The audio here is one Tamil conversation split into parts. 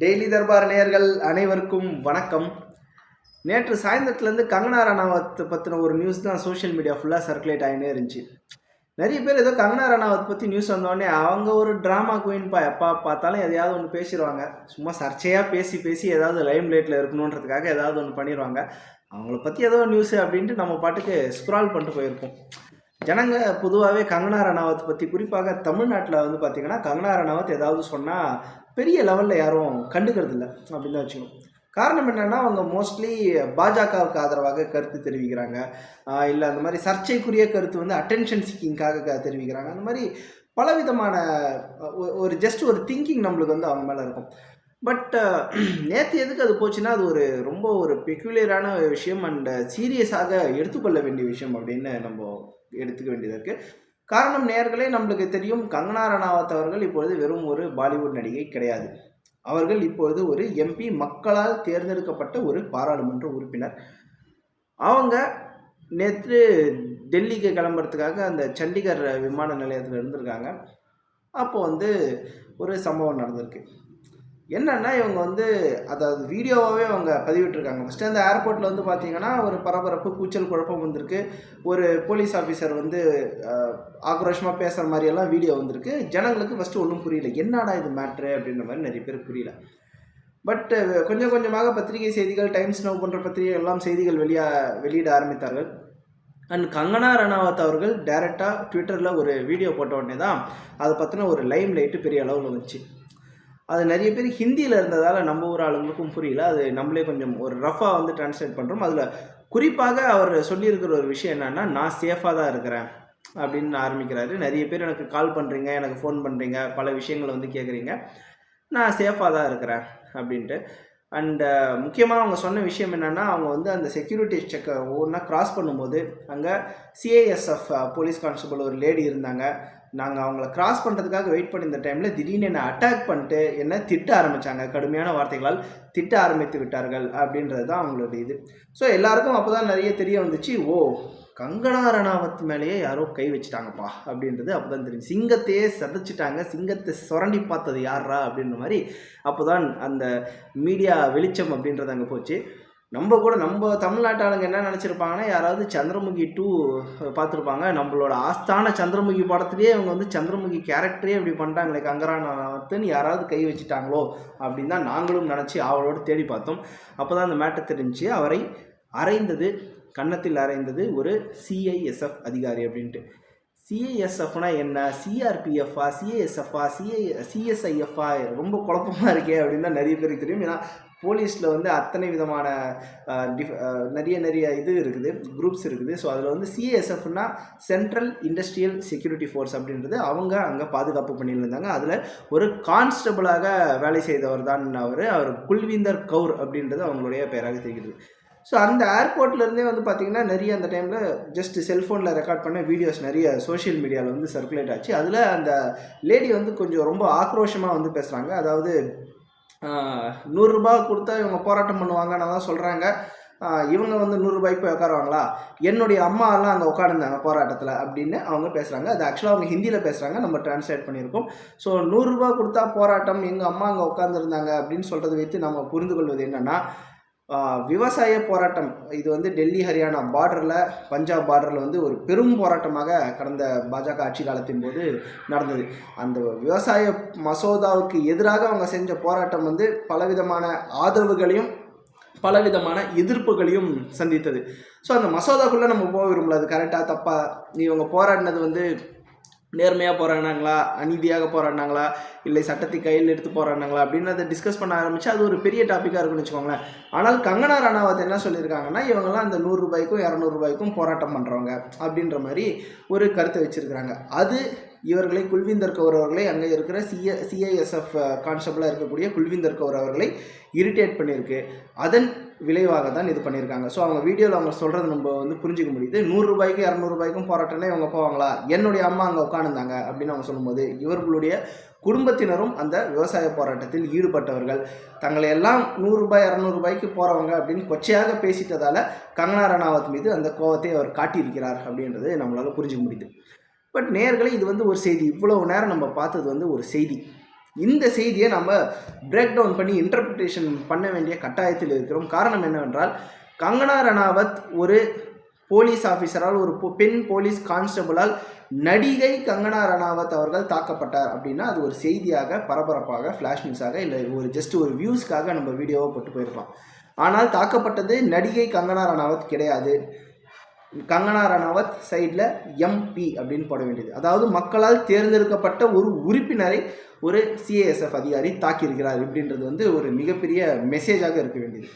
டெய்லி தர்பார் நேயர்கள் அனைவருக்கும் வணக்கம். நேற்று சாயந்தரத்துலேருந்து கங்கனா ரணாவத் பற்றின ஒரு நியூஸ் தான் சோஷியல் மீடியா ஃபுல்லாக சர்க்குலேட் ஆகினே இருந்துச்சு. நிறைய பேர் ஏதோ கங்கனா ரணாவத் பற்றி நியூஸ் வந்தோடனே அவங்க ஒரு ட்ராமா குயின்ப்பா எப்பா பார்த்தாலும் எதையாவது ஒன்று பேசிடுவாங்க சும்மா சர்ச்சையாக பேசி பேசி ஏதாவது லைம் லைட்டில் இருக்கணுன்றதுக்காக ஏதாவது ஒன்று பண்ணிடுவாங்க அவங்கள பற்றி ஏதோ நியூஸ் அப்படின்ட்டு நம்ம பாட்டுக்கு ஸ்க்ரால் பண்ணிட்டு போயிருப்போம். ஜனங்க பொதுவாகவே கங்கனா ரணாவத் பற்றி குறிப்பாக தமிழ்நாட்டில் வந்து பார்த்திங்கன்னா கங்கனா ரணாவத் ஏதாவது சொன்னால் பெரிய லெவலில் யாரும் கண்டுக்கிறது இல்லை அப்படின்னு தான் வச்சுக்கணும். காரணம் என்னென்னா அவங்க மோஸ்ட்லி பாஜகவுக்கு ஆதரவாக கருத்து தெரிவிக்கிறாங்க. இல்லை அந்த மாதிரி சர்ச்சைக்குரிய கருத்து வந்து அட்டென்ஷன் சிக்கிங்காக தெரிவிக்கிறாங்க. அந்த மாதிரி பலவிதமான ஒரு ஜஸ்ட் ஒரு திங்கிங் நம்மளுக்கு வந்து அவங்க மேலே இருக்கும். பட் நேற்று எதுக்கு அது போச்சுன்னா அது ஒரு ரொம்ப ஒரு பெக்யூலியரான விஷயம். அண்ட் சீரியஸாக எடுத்துக்கொள்ள வேண்டிய விஷயம் அப்படின்னு நம்ம எடுத்துக்க வேண்டியதாக இருக்குது காரணம் நேர்களே நம்மளுக்கு தெரியும் கங்கனா ரணாவத் அவர்கள் இப்பொழுது வெறும் ஒரு பாலிவுட் நடிகை கிடையாது. அவர்கள் இப்பொழுது ஒரு எம்பி மக்களால் தேர்ந்தெடுக்கப்பட்ட ஒரு பாராளுமன்ற உறுப்பினர். அவங்க நேற்று டெல்லிக்கு கிளம்புறதுக்காக அந்த சண்டிகர் விமான நிலையத்தில் இருந்திருக்காங்க. அப்போ வந்து ஒரு சம்பவம் நடந்திருக்கு. என்னன்னா இவங்க வந்து அதாவது வீடியோவாகவே அவங்க பதிவிட்டிருக்காங்க. ஃபஸ்ட்டு அந்த ஏர்போர்ட்டில் வந்து பார்த்தீங்கன்னா ஒரு பரபரப்பு கூச்சல் குழப்பம் வந்திருக்கு. ஒரு போலீஸ் ஆஃபீஸர் வந்து ஆக்ரோஷமாக பேசுகிற மாதிரியெல்லாம் வீடியோ வந்திருக்கு. ஜனங்களுக்கு ஃபஸ்ட்டு ஒன்றும் புரியல. என்னடா இது மேட்ரு அப்படின்ற மாதிரி நிறைய பேர் புரியல. பட் கொஞ்சம் கொஞ்சமாக பத்திரிகை செய்திகள் டைம்ஸ் நவ் போன்ற பத்திரிகை எல்லாம் செய்திகள் வெளியா வெளியிட ஆரம்பித்தார்கள். அண்ட் கங்கனா ரணாவத் அவர்கள் டைரெக்டாக ட்விட்டரில் ஒரு வீடியோ போட்ட உடனே தான் அதை பற்றின ஒரு லைம் லைட்டு பெரிய அளவில் வந்துச்சு. அது நிறைய பேர் ஹிந்தியில் இருந்ததால் நம்ம ஊர் ஆளுங்களுக்கும் புரியல. அது நம்மளே கொஞ்சம் ஒரு ரஃபாக வந்து டிரான்ஸ்லேட் பண்ணுறோம் அதில் குறிப்பாக அவர் சொல்லியிருக்கிற ஒரு விஷயம் என்னென்னா நான் சேஃபாக தான் இருக்கிறேன் அப்படின்னு ஆரம்பிக்கிறாரு. நிறைய பேர் எனக்கு கால் பண்ணுறீங்க எனக்கு ஃபோன் பண்ணுறீங்க பல விஷயங்களை வந்து கேட்குறீங்க நான் சேஃபாக தான் இருக்கிறேன் அப்படின்ட்டு. அண்டு முக்கியமாக அவங்க சொன்ன விஷயம் என்னென்னா அவங்க வந்து அந்த செக்யூரிட்டி செக்கை ஒவ்வொன்றா கிராஸ் பண்ணும்போது அங்கே சிஏஎஸ்எஃப் போலீஸ் கான்ஸ்டபுள் ஒரு லேடி இருந்தாங்க. நாங்கள் அவங்கள கிராஸ் பண்ணுறதுக்காக வெயிட் பண்ணியிருந்த டைமில் திடீர்னு என்னை அட்டாக் பண்ணிட்டு என்னை திட்ட ஆரம்பித்தாங்க கடுமையான வார்த்தைகளால் திட்ட ஆரம்பித்து விட்டார்கள் அப்படின்றது தான் அவங்களோட இது. ஸோ எல்லாருக்கும் அப்போ தான் நிறைய தெரிய வந்துச்சு ஓ கங்கனா ரணாவத் மேலேயே யாரோ கை வச்சுட்டாங்கப்பா. அப்படின்றது அப்போ தான் தெரியும் சிங்கத்தையே சதைச்சிட்டாங்க. சிங்கத்தை சுரண்டி பார்த்தது யாரா அப்படின்ற மாதிரி அப்போ தான் அந்த மீடியா வெளிச்சம் அப்படின்றது அங்கே போச்சு. நம்ம கூட நம்ம தமிழ்நாட்டு ஆளுங்க என்ன நினச்சிருப்பாங்கன்னா யாராவது சந்திரமுகி டூ பார்த்துருப்பாங்க. நம்மளோட ஆஸ்தான சந்திரமுகி படத்துலேயே அவங்க வந்து சந்திரமுகி கேரக்டரே இப்படி பண்ணிட்டாங்களே கங்கரானத்துன்னு யாராவது கை வச்சுட்டாங்களோ அப்படின்னு தான் நாங்களும் நினச்சி அவளோட தேடி பார்த்தோம். அப்போ தான் அந்த மேட்டர் தெரிஞ்சு அவரை அரைந்தது கன்னத்தில் அரைந்தது ஒரு சிஐஎஸ்எஃப் அதிகாரி அப்படின்ட்டு. சிஏஎஸ்எஃப்னா என்ன? சிஆர்பிஎஃப்ஆ சிஏஎஸ்எஃப்ஆ சிஏ சிஎஸ்ஐஎஃப்ஆ ரொம்ப குழப்பமாக இருக்கே அப்படின்னு தான் நிறைய பேருக்கு தெரியும். ஏன்னா போலீஸில் வந்து அத்தனை விதமான டிஃப் நிறைய நிறைய இது இருக்குது குரூப்ஸ் இருக்குது. ஸோ அதில் வந்து சிஏஎஸ்எஃப்னா சென்ட்ரல் இண்டஸ்ட்ரியல் செக்யூரிட்டி ஃபோர்ஸ் அப்படின்றது அவங்க அங்கே பாதுகாப்பு பண்ணியிருந்தாங்க. அதில் ஒரு கான்ஸ்டபிளாக வேலை செய்தவர் தான் அவர். அவர் குல்விந்தர் கவுர் அப்படின்றது அவங்களுடைய பெயராக தெரிகிறது. ஸோ அந்த ஏர்போர்ட்லேருந்தே வந்து பார்த்தீங்கன்னா நிறைய அந்த டைமில் ஜஸ்ட் செல்ஃபோனில் ரெக்கார்ட் பண்ண வீடியோஸ் நிறைய சோஷியல் மீடியாவில் வந்து சர்க்குலேட் ஆச்சு. அதில் அந்த லேடி வந்து கொஞ்சம் ரொம்ப ஆக்ரோஷமாக வந்து பேசுகிறாங்க அதாவது நூறுரூபா கொடுத்தா இவங்க போராட்டம் பண்ணுவாங்கன்னு தான் சொல்கிறாங்க இவங்க வந்து நூறுரூபாய்க்கு போய் உட்காருவாங்களா? என்னுடைய அம்மா எல்லாம் அங்கே உட்காந்துருந்தாங்க போராட்டத்தில் அப்படின்னு அவங்க பேசுகிறாங்க அது ஆக்சுவலாக அவங்க ஹிந்தியில் பேசுகிறாங்க நம்ம டிரான்ஸ்லேட் பண்ணியிருக்கோம். ஸோ நூறுரூபா கொடுத்தா போராட்டம் எங்கள் அம்மா அங்கே உட்காந்துருந்தாங்க அப்படின்னு சொல்கிறத வைத்து நம்ம புரிந்து கொள்வது என்னென்னா விவசாய போராட்டம். இது வந்து டெல்லி ஹரியானா பார்டரில் பஞ்சாப் பார்டரில் வந்து ஒரு பெரும் போராட்டமாக கடந்த பாஜக ஆட்சி காலத்தின் போது நடந்தது. அந்த விவசாய மசோதாவுக்கு எதிராக அவங்க செஞ்ச போராட்டம் வந்து பலவிதமான ஆதரவுகளையும் பலவிதமான எதிர்ப்புகளையும் சந்தித்தது. ஸோ அந்த மசோதாக்குள்ளே நம்ம போக விரும்பல. அது கரெக்டாக தப்பாக இவங்க போராடினது வந்து நேர்மையாக போராடினாங்களா? அநீதியாக போராடினாங்களா? இல்லை சட்டத்தை கையில் எடுத்து போராடினாங்களா? அப்படின்னு அதை டிஸ்கஸ் பண்ண ஆரம்பிச்சு அது ஒரு பெரிய டாப்பிக்காக இருக்குன்னு வச்சுக்கோங்களேன். ஆனால் கங்கனா ரணாவத் என்ன சொல்லியிருக்காங்கன்னா இவங்கெல்லாம் அந்த நூறுரூபாய்க்கும் இரநூறுபாய்க்கும் போராட்டம் பண்ணுறவங்க அப்படின்ற மாதிரி ஒரு கருத்தை வச்சுருக்கிறாங்க. அது இவர்களை குல்விந்தர் கௌர் அவர்களை அங்கே இருக்கிற சிஏ சிஐஎஸ்எஃப் கான்ஸ்டபிளாக இருக்கக்கூடிய குல்விந்தர் கௌர் அவர்களை இரிட்டேட் பண்ணியிருக்கு. அதன் விளைவாக தான் இது பண்ணியிருக்காங்க. ஸோ அவங்க வீடியோவில் அவங்க சொல்கிறது நம்ம வந்து புரிஞ்சுக்க முடியுது. நூறுரூபாய்க்கு இரநூறுபாய்க்கும் போராட்டம்னா இவங்க போவாங்களா? என்னுடைய அம்மா அங்கே உட்காந்துருந்தாங்க அப்படின்னு அவங்க சொல்லும்போது இவர்களுடைய குடும்பத்தினரும் அந்த விவசாய போராட்டத்தில் ஈடுபட்டவர்கள். தங்களை எல்லாம் நூறுரூபாய் இரநூறுபாய்க்கு போகிறவங்க அப்படின்னு கொச்சையாக பேசிட்டதால் கங்கனா ரணாவத் மீது அந்த கோவத்தை அவர் காட்டியிருக்கிறார் அப்படின்றது நம்மளால் புரிஞ்சுக்க முடியுது. பட் நேர்களை இது வந்து ஒரு செய்தி. இவ்வளவு நேரம் நம்ம பார்த்தது வந்து ஒரு செய்தி. இந்த செய்தியை நம்ம பிரேக் டவுன் பண்ணி இன்டர்பிரிட்டேஷன் பண்ண வேண்டிய கட்டாயத்தில் இருக்கிறோம். காரணம் என்னவென்றால் கங்கனா ரணாவத் ஒரு போலீஸ் ஆஃபீஸரால் ஒரு பொ- பெண் போலீஸ் கான்ஸ்டபிளால் நடிகை கங்கனா ரணாவத் அவர்கள் தாக்கப்பட்டார் அப்படின்னா அது ஒரு செய்தியாக பரபரப்பாக ஃப்ளாஷ் நியூஸாக இல்லை ஒரு ஜஸ்ட் ஒரு வியூஸ்க்காக நம்ம வீடியோவை போட்டு போயிருக்கலாம் ஆனால் தாக்கப்பட்டது நடிகை கங்கனா ரணாவத் கிடையாது. கங்கனா ரனாவத் சைடில் எம்பி அப்படின்னு போட வேண்டியது. அதாவது மக்களால் தேர்ந்தெடுக்கப்பட்ட ஒரு உறுப்பினரை ஒரு சிஏஎஸ்எஃப் அதிகாரி தாக்கியிருக்கிறார் இப்படின்றது வந்து ஒரு மிகப்பெரிய மெசேஜாக இருக்க வேண்டியது.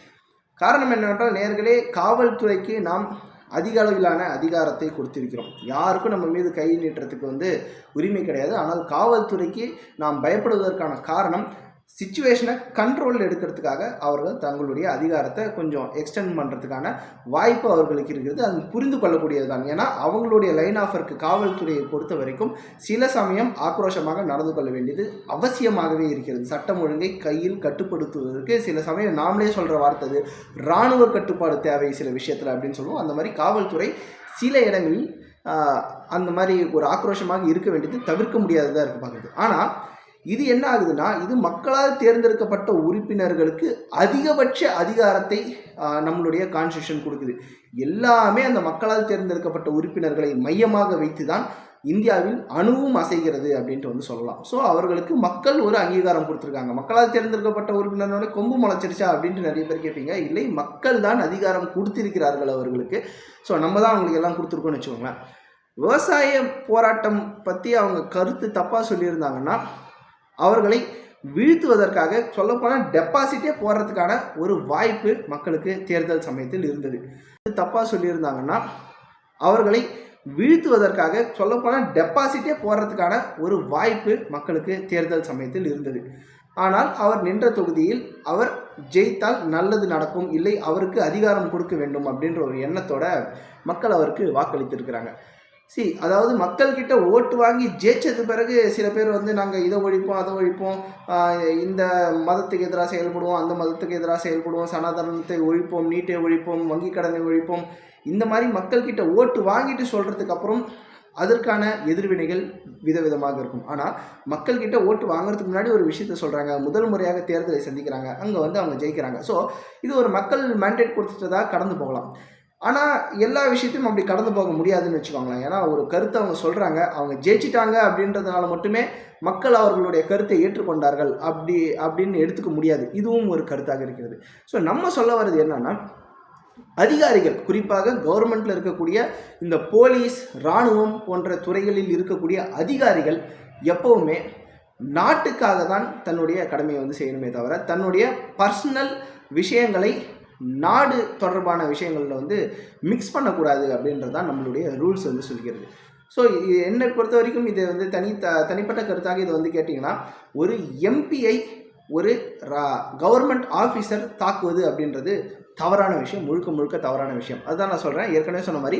காரணம் என்னவென்றால் நேர்களே காவல்துறைக்கு நாம் அதிக அளவிலான அதிகாரத்தை கொடுத்திருக்கிறோம். யாருக்கும் நம்ம மீது கை நீட்டுறதுக்கு வந்து உரிமை கிடையாது. ஆனால் காவல்துறைக்கு நாம் பயப்படுவதற்கான காரணம் சுச்சுவேஷனை கண்ட்ரோலில் எடுக்கிறதுக்காக அவர்கள் தங்களுடைய அதிகாரத்தை கொஞ்சம் எக்ஸ்டெண்ட் பண்ணுறதுக்கான வாய்ப்பு அவர்களுக்கு இருக்கிறது. அது புரிந்து கொள்ளக்கூடியது தான். ஏன்னா அவங்களுடைய லைன் ஆஃபருக்கு காவல்துறையை பொறுத்த வரைக்கும் சில சமயம் ஆக்ரோஷமாக நடந்து கொள்ள வேண்டியது அவசியமாகவே இருக்கிறது. சட்டம் ஒழுங்கை கையில் கட்டுப்படுத்துவதற்கு சில சமயம் நாமளே சொல்கிற வார்த்தை இராணுவ கட்டுப்பாடு தேவை சில விஷயத்தில் அப்படின்னு சொல்லுவோம். அந்த மாதிரி காவல்துறை சில இடங்களில் அந்த மாதிரி ஒரு ஆக்ரோஷமாக இருக்க வேண்டியது தவிர்க்க முடியாததாக இருக்கு பார்க்குறது. ஆனால் இது என்ன ஆகுதுன்னா இது மக்களால் தேர்ந்தெடுக்கப்பட்ட உறுப்பினர்களுக்கு அதிகபட்ச அதிகாரத்தை நம்மளுடைய கான்ஸ்டியூஷன் கொடுக்குது. எல்லாமே அந்த மக்களால் தேர்ந்தெடுக்கப்பட்ட உறுப்பினர்களை மையமாக வைத்து தான் இந்தியாவில் அணுவும் அசைகிறது அப்படின்ட்டு வந்து சொல்லலாம். ஸோ அவர்களுக்கு மக்கள் ஒரு அங்கீகாரம் கொடுத்துருக்காங்க. மக்களால் தேர்ந்தெடுக்கப்பட்ட உறுப்பினரோட கொம்பு முளைச்சிருச்சா அப்படின்ட்டு நிறைய பேர் கேட்பீங்க. இல்லை மக்கள் தான் அதிகாரம் கொடுத்திருக்கிறார்கள் அவர்களுக்கு. ஸோ நம்ம தான் அவங்களுக்கு எல்லாம் கொடுத்துருக்கோம்னு வச்சுக்கோங்களேன். விவசாய போராட்டம் பற்றி அவங்க கருத்து தப்பாக சொல்லியிருந்தாங்கன்னா அவர்களை வீழ்த்துவதற்காக சொல்லப்போனால் டெபாசிட்டே போடுறதுக்கான ஒரு வாய்ப்பு மக்களுக்கு தேர்தல் சமயத்தில் இருந்தது. தப்பாக சொல்லியிருந்தாங்கன்னா அவர்களை வீழ்த்துவதற்காக சொல்லப்போனால் டெபாசிட்டே போடுறதுக்கான ஒரு வாய்ப்பு மக்களுக்கு தேர்தல் சமயத்தில் இருந்தது. ஆனால் அவர் நின்ற தொகுதியில் அவர் ஜெயித்தால் நல்லது நடக்கும் இல்லை அவருக்கு அதிகாரம் கொடுக்க வேண்டும் அப்படின்ற ஒரு எண்ணத்தோட மக்கள் அவருக்கு வாக்களித்திருக்கிறாங்க. சி அதாவது மக்கள்கிட்ட ஓட்டு வாங்கி ஜெயிச்சது பிறகு சில பேர் வந்து நாங்கள் இதை ஒழிப்போம் அதை ஒழிப்போம் இந்த மதத்துக்கு எதிராக செயல்படுவோம் அந்த மதத்துக்கு எதிராக செயல்படுவோம் சனாதனத்தை ஒழிப்போம் நீட்டை ஒழிப்போம் வங்கி கடனை ஒழிப்போம். இந்த மாதிரி மக்கள்கிட்ட ஓட்டு வாங்கிட்டு சொல்கிறதுக்கு அப்புறம் அதற்கான எதிர்வினைகள் விதவிதமாக இருக்கும். ஆனால் மக்கள்கிட்ட ஓட்டு வாங்குறதுக்கு முன்னாடி ஒரு விஷயத்த சொல்கிறாங்க முதல் முறையாக தேர்தலை சந்திக்கிறாங்க. அங்கே வந்து அவங்க ஜெயிக்கிறாங்க. ஸோ இது ஒரு மக்கள் மேண்டேட் கொடுத்துட்டதாக கடந்து போகலாம். ஆனால் எல்லா விஷயத்தையும் அப்படி கடந்து போக முடியாதுன்னு வச்சுக்கோங்களேன். ஏன்னா ஒரு கருத்தை அவங்க சொல்கிறாங்க அவங்க ஜெயிச்சிட்டாங்க அப்படின்றதுனால மட்டுமே மக்கள் அவர்களுடைய கருத்தை ஏற்றுக்கொண்டார்கள். அப்படி அப்படின்னு எடுத்துக்க முடியாது. இதுவும் ஒரு கருத்தாக இருக்கிறது. ஸோ நம்ம சொல்ல வர்றது என்னன்னா அதிகாரிகள் குறிப்பாக கவர்மெண்ட்டில் இருக்கக்கூடிய இந்த போலீஸ் இராணுவம் போன்ற துறைகளில் இருக்கக்கூடிய அதிகாரிகள் எப்பவுமே நாட்டுக்காக தான் தன்னுடைய கடமையை வந்து செய்யணுமே தவிர தன்னுடைய பர்சனல் விஷயங்களை நாடு தொடர்பான விஷயங்களில் வந்து மிக்ஸ் பண்ணக்கூடாது அப்படின்றது தான் நம்மளுடைய ரூல்ஸ் வந்து சொல்கிறது. ஸோ என்னை பொறுத்த வரைக்கும் இது வந்து தனி த தனிப்பட்ட கருத்தாக இது வந்து கேட்டிங்கன்னா ஒரு எம்பிஐ ஒரு கவர்மெண்ட் ஆஃபீஸர் தாக்குவது அப்படின்றது தவறான விஷயம் முழுக்க முழுக்க தவறான விஷயம். அதுதான் நான் சொல்கிறேன் ஏற்கனவே சொன்ன மாதிரி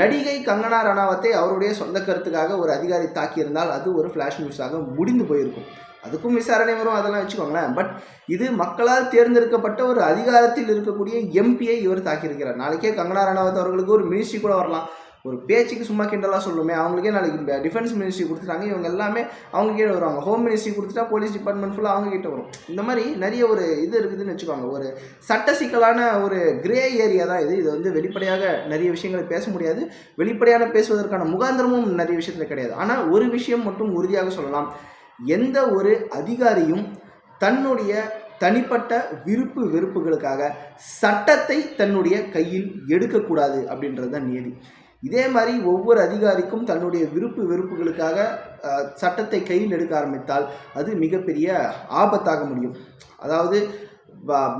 நடிகை கங்கனா ரணாவத்தை அவருடைய சொந்த கருத்துக்காக ஒரு அதிகாரி தாக்கியிருந்தால் அது ஒரு ஃப்ளாஷ் நியூஸாக முடிந்து போயிருக்கும். அதுக்கும் விசாரணை வரும் அதெல்லாம் வச்சுக்கோங்களேன். பட் இது மக்களால் தேர்ந்தெடுக்கப்பட்ட ஒரு அதிகாரத்தில் இருக்கக்கூடிய எம்பியை இவர் தாக்கியிருக்கிறார். நாளைக்கே கங்கனா ரணாவத் அவர்களுக்கு ஒரு மினிஸ்ட்ரி கூட வரலாம். ஒரு பேச்சுக்கு சும்மா கிண்டலாக சொல்லுமே அவங்களுக்கே நாளைக்கு டிஃபென்ஸ் மினிஸ்ட்ரி கொடுத்துட்டாங்க. இவங்க எல்லாமே அவங்க கீழே வருவாங்க. ஹோம் மினிஸ்ட்ரி கொடுத்துட்டா போலீஸ் டிபார்ட்மெண்ட் ஃபுல்லாக அவங்க கிட்ட வரும். இந்த மாதிரி நிறைய ஒரு இது இருக்குதுன்னு வச்சுக்கோங்க. ஒரு சட்ட சிக்கலான ஒரு கிரே ஏரியா தான் இது. இது வந்து வெளிப்படையாக நிறைய விஷயங்களை பேச முடியாது. வெளிப்படையான பேசுவதற்கான முகாந்திரமும் நிறைய விஷயத்தில் கிடையாது. ஆனால் ஒரு விஷயம் மட்டும் உறுதியாக சொல்லலாம். எந்த ஒரு அதிகாரியும் தன்னுடைய தனிப்பட்ட விருப்பு வெறுப்புகளுக்காக சட்டத்தை தன்னுடைய கையில் எடுக்கக்கூடாது அப்படின்றது தான் நியதி. இதே மாதிரி ஒவ்வொரு அதிகாரிக்கும் தன்னுடைய விருப்பு வெறுப்புகளுக்காக சட்டத்தை கையில் எடுக்க ஆரம்பித்தால் அது மிகப்பெரிய ஆபத்தாக முடியும். அதாவது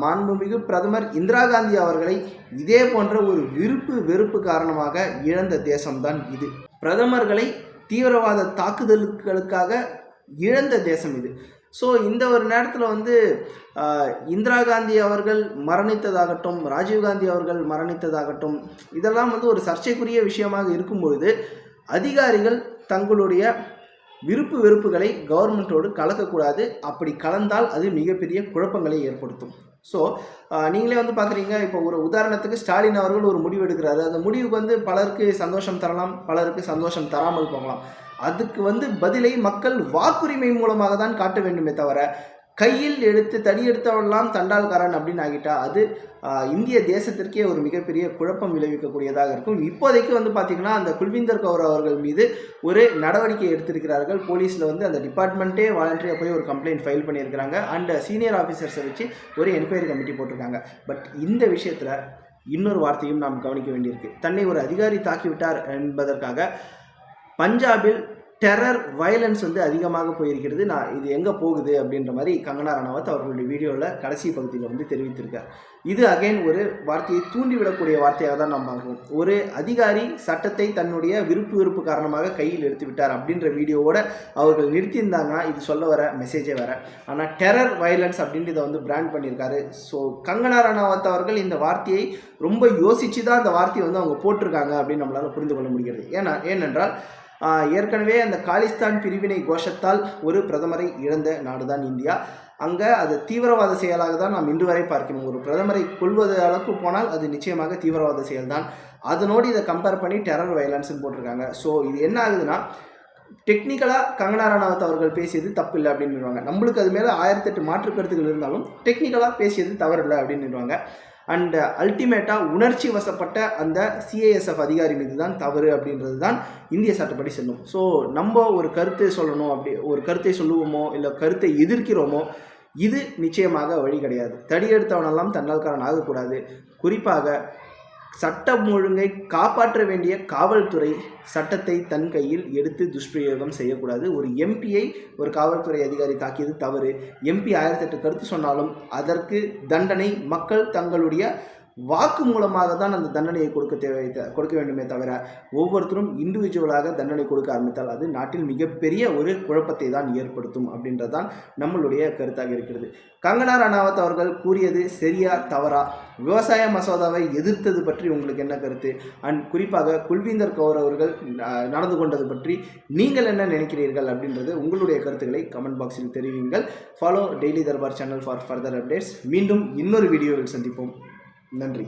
மாண்புமிகு பிரதமர் இந்திரா காந்தி அவர்களை இதே போன்ற ஒரு விருப்பு வெறுப்பு காரணமாக இழந்த தேசம்தான் இது. பிரதமர்களை தீவிரவாத தாக்குதல்களுக்காக இழந்த தேசம் இது. ஸோ இந்த ஒரு நேரத்தில் வந்து இந்திரா காந்தி அவர்கள் மரணித்ததாகட்டும் ராஜீவ்காந்தி அவர்கள் மரணித்ததாகட்டும் இதெல்லாம் வந்து ஒரு சர்ச்சைக்குரிய விஷயமாக இருக்கும்பொழுது அதிகாரிகள் தங்களுடைய விருப்பு வெறுப்புகளை கவர்மெண்ட்டோடு கலக்கக்கூடாது. அப்படி கலந்தால் அது மிகப்பெரிய குழப்பங்களை ஏற்படுத்தும். ஸோ நீங்களே வந்து பார்க்குறீங்க இப்போ ஒரு உதாரணத்துக்கு ஸ்டாலின் அவர்கள் ஒரு முடிவு எடுக்கிறாரு. அந்த முடிவுக்கு வந்து பலருக்கு சந்தோஷம் தரலாம் பலருக்கு சந்தோஷம் தராமல் போகலாம். அதுக்கு வந்து பதிலை மக்கள் வாக்குரிமை மூலமாக தான் காட்ட வேண்டுமே தவிர கையில் எடுத்து தடி எடுத்தவெல்லாம் தண்டால்காரன் அப்படின்னு ஆகிட்டா அது இந்திய தேசத்திற்கே ஒரு மிகப்பெரிய குழப்பம் விளைவிக்கக்கூடியதாக இருக்கும். இப்போதைக்கு வந்து பார்த்திங்கன்னா அந்த குல்விந்தர் கௌர் அவர்கள் மீது ஒரு நடவடிக்கை எடுத்திருக்கிறார்கள். போலீஸில் வந்து அந்த டிபார்ட்மெண்ட்டே வாலண்டரியாக போய் ஒரு கம்ப்ளைண்ட் ஃபைல் பண்ணியிருக்கிறாங்க. அண்ட் சீனியர் ஆஃபீஸர்ஸை வச்சு ஒரு என்கொயரி கமிட்டி போட்டிருக்காங்க. பட் இந்த விஷயத்தில் இன்னொரு வார்த்தையும் நாம் கவனிக்க வேண்டியிருக்கு. தன்னை ஒரு அதிகாரி தாக்கிவிட்டார் என்பதற்காக பஞ்சாபில் டெரர் வயலன்ஸ் வந்து அதிகமாக போயிருக்கிறது. நான் இது எங்கே போகுது அப்படின்ற மாதிரி கங்கனா ரணாவத் அவர்களுடைய வீடியோவில் கடைசி பகுதியில் வந்து தெரிவித்திருக்கார். இது அகைன் ஒரு வார்த்தையை தூண்டிவிடக்கூடிய வார்த்தையாக தான் நாம் பார்க்கணும் ஒரு அதிகாரி சட்டத்தை தன்னுடைய விருப்பு விருப்பு காரணமாக கையில் எடுத்து விட்டார் அப்படின்ற வீடியோவோட அவர்கள் நிறுத்தியிருந்தாங்கன்னா இது சொல்ல வர மெசேஜே வர. ஆனால் டெரர் வயலன்ஸ் அப்படின்றத வந்து பிராண்ட் பண்ணியிருக்காரு. ஸோ கங்கனா ரணாவத் அவர்கள் இந்த வார்த்தையை ரொம்ப யோசித்து தான் அந்த வார்த்தையை வந்து அவங்க போட்டிருக்காங்க அப்படின்னு நம்மளால் புரிந்து கொள்ள முடிகிறது. ஏன்னா ஏனென்றால் ஏற்கனவே அந்த காலிஸ்தான் பிரிவினை கோஷத்தால் ஒரு பிரதமரை இழந்த நாடுதான் இந்தியா. அங்கே அது தீவிரவாத செயலாக தான் நாம் இன்று வரை பார்க்கணும் ஒரு பிரதமரை கொள்வது அளவுக்கு போனால் அது நிச்சயமாக தீவிரவாத செயல்தான். அதனோடு இதை கம்பேர் பண்ணி டெரர் வயலன்ஸ்னு போட்டிருக்காங்க. ஸோ இது என்ன ஆகுதுன்னா டெக்னிக்கலாக கங்கனா ரனாவத் அவர்கள் பேசியது தப்பு இல்லை அப்படின்னு நம்மளுக்கு அது மேலே ஆயிரத்தெட்டு மாற்று கருத்துக்கள் இருந்தாலும் டெக்னிக்கலாக பேசியது தவறில்லை அப்படின்னு அண்ட் அல்டிமேட்டாக உணர்ச்சி வசப்பட்ட அந்த சிஏஎஸ்எஃப் அதிகாரி மீது தான் தவறு அப்படின்றது தான் இந்திய சட்டப்படி செல்லும். ஸோ நம்ம ஒரு கருத்தை சொல்லணும் அப்படி ஒரு கருத்தை சொல்லுவோமோ இல்லை கருத்தை எதிர்க்கிறோமோ இது நிச்சயமாக வழி கிடையாது. தடி எடுத்தவனெல்லாம் தன்னால்காரன் ஆகக்கூடாது குறிப்பாக சட்டம் ஒழுங்கை காப்பாற்ற வேண்டிய காவல்துறை சட்டத்தை தன் கையில் எடுத்து துஷ்பிரயோகம் செய்யக்கூடாது. ஒரு எம்பியை ஒரு காவல்துறை அதிகாரி தாக்கியது தவறு. எம்பி ஆயிரத்தெட்டு கருத்து சொன்னாலும் அதற்கு தண்டனை மக்கள் தங்களுடைய வாக்கு மூலமாக தான் அந்த தண்டனையை கொடுக்க தேவை கொடுக்க வேண்டுமே தவிர ஒவ்வொருத்தரும் இண்டிவிஜுவலாக தண்டனை கொடுக்க ஆரம்பித்தால் அது நாட்டில் மிகப்பெரிய ஒரு குழப்பத்தை தான் ஏற்படுத்தும் அப்படின்றதான் நம்மளுடைய கருத்தாக இருக்கிறது. கங்கனா ரணாவத் அவர்கள் கூறியது சரியா தவறா? விவசாய மசோதாவை எதிர்த்தது பற்றி உங்களுக்கு என்ன கருத்து? அண்ட் குறிப்பாக குல்வீந்தர் கௌர் அவர்கள் நடந்து கொண்டது பற்றி நீங்கள் என்ன நினைக்கிறீர்கள் அப்படின்றது உங்களுடைய கருத்துக்களை கமெண்ட் பாக்ஸில் தெரிவிங்கள். Follow daily Darbar channel for further updates மீண்டும் இன்னொரு வீடியோவில் சந்திப்போம். நன்றி.